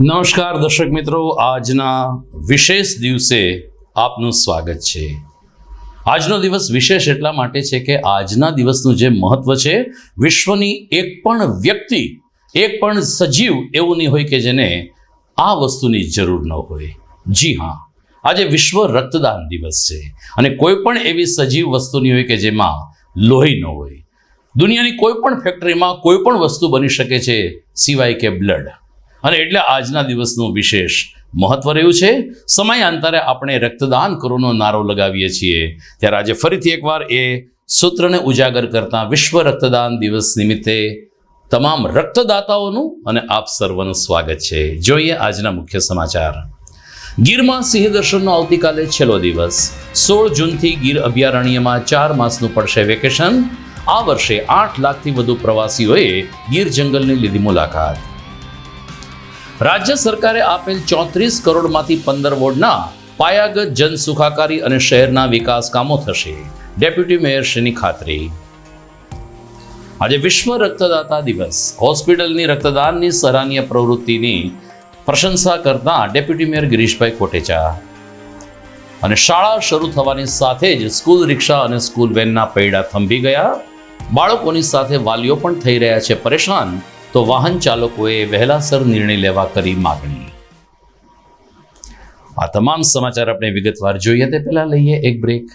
નમસ્કાર દર્શક મિત્રો, આજના વિશેષ દિવસે આપનું સ્વાગત છે. આજનો દિવસ વિશેષ એટલા માટે છે કે આજના દિવસનું જે મહત્વ છે, વિશ્વની એક પણ વ્યક્તિ, એક પણ સજીવ એવું નહીં હોય કે જેને આ વસ્તુની જરૂર ન હોય. જી હા, આજે વિશ્વ રક્તદાન દિવસ છે અને કોઈ પણ એવી સજીવ વસ્તુની હોય કે જેમાં લોહી ન હોય. દુનિયાની કોઈ પણ ફેક્ટરીમાં કોઈ પણ વસ્તુ બની શકે છે સિવાય કે બ્લડ અને એટલે આજના દિવસનું વિશેષ મહત્વ રહ્યું છે. સમયાંતરે આપણે રક્તદાન કરોનો નારો લગાવીએ છીએ. ત્યારે આજે ફરીથી એકવાર એ સૂત્રને ઉજાગર કરતા વિશ્વ રક્તદાન દિવસ નિમિત્તે તમામ રક્તદાતાઓનું અને આપ સર્વનું સ્વાગત છે. જોઈએ આજના મુખ્ય સમાચાર. ગીરમાં સિંહ દર્શનનો આવતીકાલે છેલ્લો દિવસ. સોળ જૂનથી ગીર અભયારણ્યમાં ચાર માસનું પડશે વેકેશન. આ વર્ષે આઠ લાખથી વધુ પ્રવાસીઓએ ગીર જંગલની લીધી મુલાકાત. રાજ્ય સરકારે આપેલ ચોત્રીસ કરોડમાંથી પંદર વોર્ડના પાયાગત જન સુખાકારી અને શહેરના વિકાસ કામો થશે. ડેપ્યુટી મેયરશ્રીની ખાતરી? આજે વિશ્વ રક્તદાતા દિવસ. હોસ્પિટલની રક્તદાનની સરાહનીય પ્રવૃત્તિની પ્રશંસા કરતા ડેપ્યુટી મેયર ગિરીશભાઈ કોટેચા. અને શાળા શરૂ થવાની સાથે જ સ્કૂલ રિક્ષા અને સ્કૂલ વેનના પૈડા થંભી ગયા. બાળકોની સાથે વાલીઓ પણ થઈ રહ્યા છે પરેશાન. તો વાહન ચાલકોએ વહેલાસર નિર્ણય લેવા કરી માગણી. આ તમામ સમાચાર આપણે વિગતવાર જોઈએ તે પહેલા લઈએ એક બ્રેક.